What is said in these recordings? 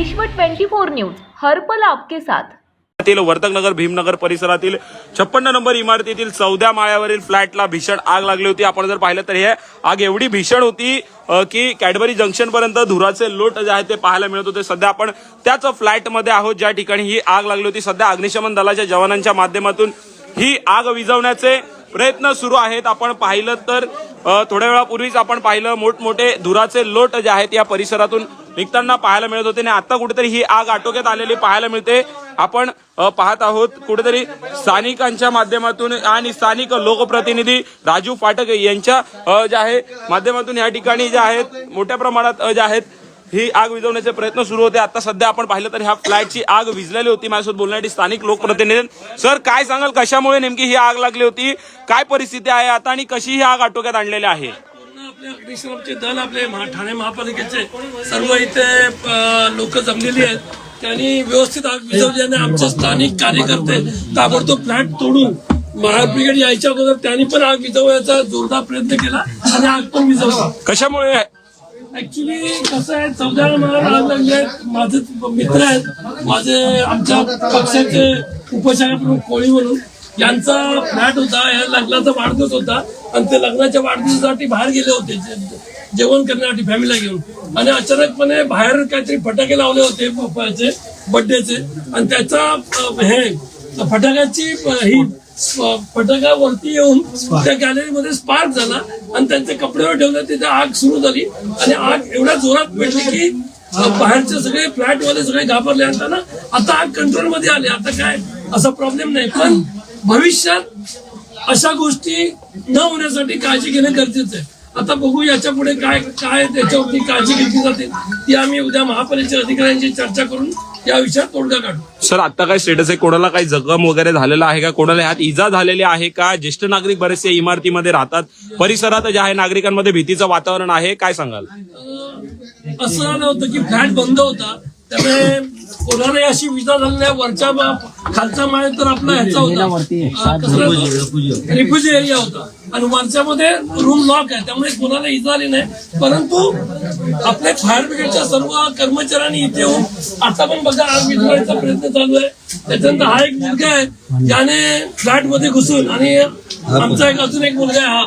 विश्व 24 न्यूज हर्पल आपके साथ. तील वर्तकनगर भीमनगर परिसरातील छप्पन्न नंबर इमारतीतील चौद्या माळ्यावरील फ्लॅटला भीषण आग लागली होती. आपण जर पाहिलं तर हे आग एवढी भीषण होती की कॅडबरी जंक्शन पर्यंत धुराचे लोट जे आहे ते पाहायला मिळत होते. सध्या आपण त्याच फ्लॅटमध्ये आहोत ज्या ठिकाणी ही आग लागली होती. सध्या अग्निशमन दलाच्या जवानांच्या माध्यमातून ही आग विझवण्याचे प्रयत्न सुरू आहेत. आपण पाहिलं तर थोड्या वेळापूर्वीच आपण पाहिलं मोठमोठे धुराचे लोट जे आहेत या परिसरातून निघताना पाहायला मिळत होते आणि आता कुठेतरी ही आग आटोक्यात आलेली पाहायला मिळते. आपण पाहत आहोत कुठेतरी स्थानिकांच्या माध्यमातून आणि स्थानिक लोकप्रतिनिधी राजू फाटक यांच्या जे आहे माध्यमातून या ठिकाणी जे आहेत मोठ्या प्रमाणात जे आहेत ही आग विझवण्याचे प्रयत्न सुरू होते. आता सध्या आपण पाहिलं तर ह्या फ्लॅटची आग विझलेली होती माझ्यासोबत बोलण्यासाठी स्थानिक लोकप्रतिनिधी. सर काय सांगाल? कशामुळे नेमकी ही आग लागली होती? काय परिस्थिती आहे आता आणि कशी ही आग आटोक्यात आणलेली आहे? अग्निशमनचे दल आपले ठाणे महापालिकेचे सर्व इथे लोक जमलेली आहेत. त्यांनी व्यवस्थित आग विझवली आणि आमचे स्थानिक कार्यकर्ते ताबडतोब फ्लॅट तोडून महाब्रिगेड यायच्या अगोदर त्यांनी पण आग विझवण्याचा जोरदार प्रयत्न केला आणि आग पण विझवली. कशामुळे ऍक्च्युली कसं आहे चौदा मला आग माझे मित्र आहेत. माझे आमच्या पक्षाचे उपचार प्रमुख कोळी म्हणून. यांचा फ्लॅट होता या लग्नाचा वाढदिवस होता. आणि ते लग्नाच्या वाढदिवसासाठी बाहेर गेले होते. जेवण करण्यासाठी फॅमिलीला घेऊन. आणि अचानकपणे बाहेर काहीतरी फटाके लावले होते पप्पाचे बड्डेचे आणि त्याचा हे फटाक्याची ही अं, फटाका वरती येऊन त्या गॅलरीमध्ये स्पार्क झाला आणि त्यांचे कपड्यावर ठेवले तिथे आग सुरू झाली. आणि आग एवढ्या जोरात पेटली की बाहेरचे सगळे फ्लॅट वाले सगळे घाबरले त्यांना आता आग कंट्रोलमध्ये आली. आता काय? असा प्रॉब्लेम नाही. पण भविष्यात अशा गोष्टी न होण्यासाठी काळजी घेणं गरजेचं आहे. आता बघू याच्यापुढे काय काय त्याच्यावरती काळजी घेतली जाते ती आम्ही उद्या महापालिकेच्या अधिकाऱ्यांची चर्चा करून या विषयात तोडगा काढू. सर आता काय स्टेटस आहे? कोणाला काही जखम वगैरे झालेला आहे का? कोणाला ह्यात इजा झालेली आहे का? ज्येष्ठ नागरिक बरेचसे इमारतीमध्ये राहतात. परिसरात जे आहे नागरिकांमध्ये भीतीचं वातावरण आहे. काय सांगाल? असं झालं होतं की फ्लॅट बंद होता. त्यामुळे कोणालाही अशी विजा झाली नाही वरच्या मा- खालचा माळ तर आपला ह्याचा होता. रिफ्युजी एरिया होता. आणि वरच्यामध्ये रूम लॉक आहे. त्यामुळे कोणाला इजा आली नाही. परंतु आपल्या फायर ब्रिगेडच्या सर्व कर्मचाऱ्यांनी इथे येऊन आता पण बघा आग विझवण्याचा प्रयत्न चालू आहे. त्याच्यानंतर हा एक मुलगा आहे. त्याने फ्लॅटमध्ये घुसून आणि आमचा एक अजून एक मुलगा आहे हा.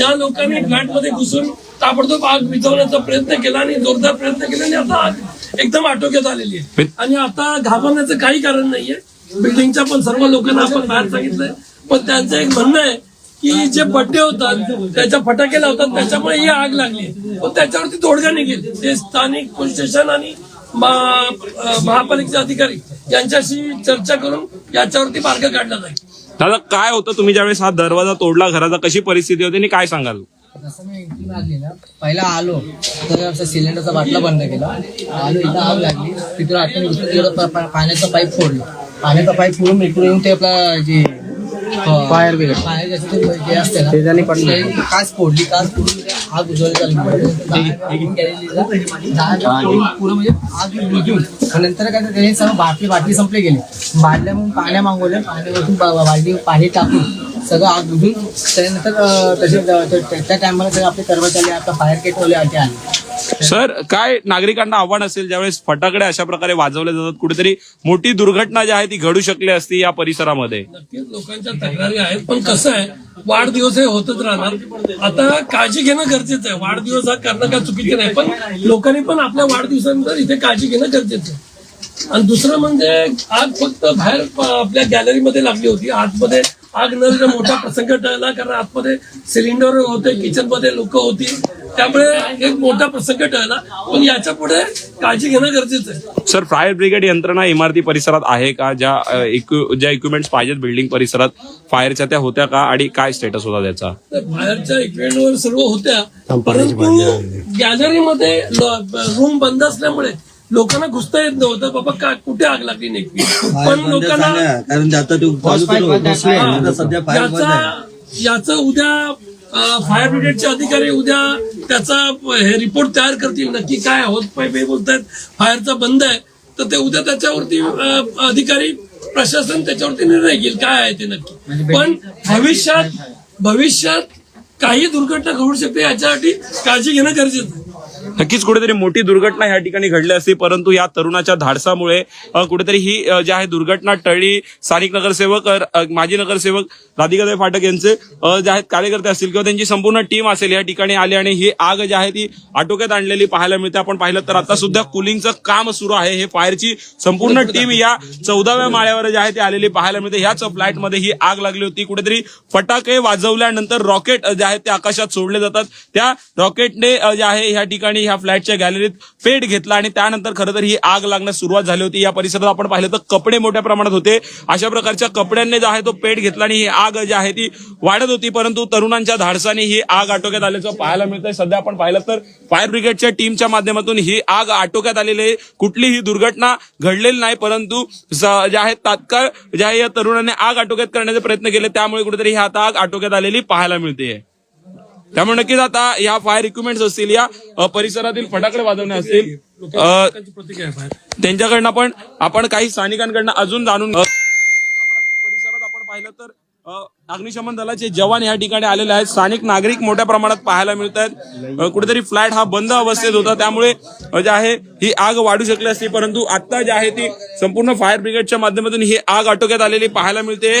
या लोकांनी फ्लॅटमध्ये घुसून ताबडतोब आग विझवण्याचा प्रयत्न केला आणि जोरदार प्रयत्न केला आणि आता आग एकदम आटोक्यात आलेली आहे. आणि आता घाबरण्याचं काही कारण नाहीये. बिल्डिंगच्या पण सर्व लोकांना आपण बाहेर सांगितलंय. पण त्यांचं एक म्हणणं आहे की जे बड्डे होतात त्याच्या फटाके लावतात त्याच्यामुळे ही आग लागली पण त्याच्यावरती तोडगा निघेल. ते स्थानिक पोलीस स्टेशन आणि महापालिकेचे अधिकारी यांच्याशी चर्चा करून याच्यावरती मार्ग काढला जाईल. दादा काय होतं? तुम्ही ज्यावेळेस हा दरवाजा तोडला घराचा कशी परिस्थिती होती आणि काय सांगाल? जसं मी एंट्री मारली ना पहिला आलो तर असं सिलेंडरचा बाटला बंद केला. आलो इथं आग लागली. तिथून आठवण घुसलं तिकडं पाण्याचा पाईप फोडला. पाण्याचा पाईप फोडून इकडून येऊन ते आपला जे फायर ब्रिगेड. फायर जे असते ना काच फोडली. काच फोडून आग उजवली पुढं म्हणजे आग मग नंतर काय त्याने सर्व बाटली बाटली संपली गेली. बाटल्या मग पाण्या मागवल्या. पाण्यावरतून बा- बाटली पाणी टाकून. सगळं आग बुजून त्यानंतर तसे त्या- टायमाला सगळे आपले कर्मचारी आता फायर केटवाले आले आले सर काय नागरिकांना आव्हान असेल ज्यावेळेस फटाकडे अशा प्रकारे वाजवले जातात कुठेतरी मोठी दुर्घटना जी आहे ती घडू शकली असती या परिसरामध्ये? नक्कीच लोकांच्या तक्रारी आहेत पण कसं आहे वाढदिवस हे होतच राहणार. आता काळजी घेणं गरजेचं आहे. वाढदिवस हा करणं काय चुकीचं नाही पण लोकांनी पण आपल्या वाढदिवसानंतर इथे काळजी घेणं गरजेचं आहे. आणि दुसरं म्हणजे आग फक्त बाहेर आपल्या गॅलरीमध्ये लागली होती. आतमध्ये आग न मोठा प्रसंग टळला कारण आतमध्ये सिलेंडर होते किचनमध्ये लोक होती. त्यामुळे एक मोठा प्रसंग टळला. पण याच्यापुढे काळजी घेणं गरजेचं आहे. सर फायर ब्रिगेड यंत्रणा इमारती परिसरात आहे का? ज्या ज्या इक्विपमेंट्स पाहिजेत बिल्डिंग परिसरात फायरच्या त्या होत्या का? आणि काय स्टेटस होता त्याचा? बाहेरच्या इव्हेंटवर सर्व होत्या. परंतु गॅलरीमध्ये रूम बंद असल्यामुळे लोकांना घुसता येत नव्हतं. बाबा का कुठे आग लागली नेमकी? पण लोकांना कारण आता तो चालू केलं बसले आता सध्या फायर बंद आहे याचा याचं उद्या फायर ब्रिगेडचे अधिकारी उद्या त्याचा हे रिपोर्ट तयार करतील. नक्की काय होत पाहिजे बोलतायत. फायरचा बंद आहे. तर ते उद्या त्याच्यावरती अ, अधिकारी प्रशासन त्याच्यावरती निर्णय घेईल. काय आहे ते नक्की. पण भविष्यात भविष्यात काही दुर्घटना घडू शकते याच्यासाठी काळजी घेणं गरजेचं आहे. नक्कीच कुठेतरी मोठी दुर्घटना ह्या ठिकाणी घडली असती परंतु या तरुणाच्या धाडसामुळे कुठेतरी ही जी आहे दुर्घटना टळली. स्थानिक नगरसेवक माजी नगरसेवक राधिकाताई फाटक यांचे जे आहेत कार्यकर्ते असतील किंवा त्यांची संपूर्ण टीम असेल या ठिकाणी आली आणि ही आग जी आहे ती आटोक्यात आणलेली पाहायला मिळते. आपण पाहिलं तर आता सुद्धा कुलिंगचं काम सुरू आहे. हे फायरची संपूर्ण टीम या चौदाव्या माळ्यावर जे आहे ते आलेली पाहायला मिळते. ह्याच फ्लॅटमध्ये ही आग लागली होती. कुठेतरी फटाके वाजवल्यानंतर रॉकेट जे आहे ते आकाशात सोडले जातात. त्या रॉकेटने जे आहे ह्या ठिकाणी ह्या फ्लॅटच्या गॅलरीत पेट घेतला आणि त्यानंतर खरं तर ही आग लागण्यास सुरुवात झाली होती. या परिसरात आपण पाहिलं तर कपडे मोठ्या प्रमाणात होते. अशा प्रकारच्या कपड्यांनी जो आहे तो पेट घेतला आणि ही आग जी आहे ती वाढत होती. परंतु तरुणांच्या धाडसाने ही आग आटोक्यात आल्याचं पाहायला मिळतंय. सध्या आपण पाहिलं तर फायर ब्रिगेडच्या टीमच्या माध्यमातून ही आग आटोक्यात आलेली आहे. कुठलीही दुर्घटना घडलेली नाही परंतु जे आहे तात्काळ ज्या या तरुणाने आग आटोक्यात करण्याचे प्रयत्न केले. त्यामुळे कुठेतरी ही आता आग आटोक्यात आलेली पाहायला मिळते त्यामुळे नक्कीच आता या फायर इक्विपमेंट असतील या परिसरातील फटाकडे वाजवणे असतील त्यांच्याकडनं पण आपण काही स्थानिकांकडनं अजून जाणून परिसरात आपण पाहिलं तर अग्निशमन दलाचे जवान या ठिकाणी आलेले आहेत. स्थानिक नागरिक मोठ्या प्रमाणात पाहायला मिळत आहेत. कुठेतरी फ्लॅट हा बंद अवस्थेत होता. त्यामुळे जे आहे ही आग वाढू शकली असती. परंतु आता जे आहे ती संपूर्ण फायर ब्रिगेडच्या माध्यमातून ही आग आटोक्यात आलेली पाहायला मिळते.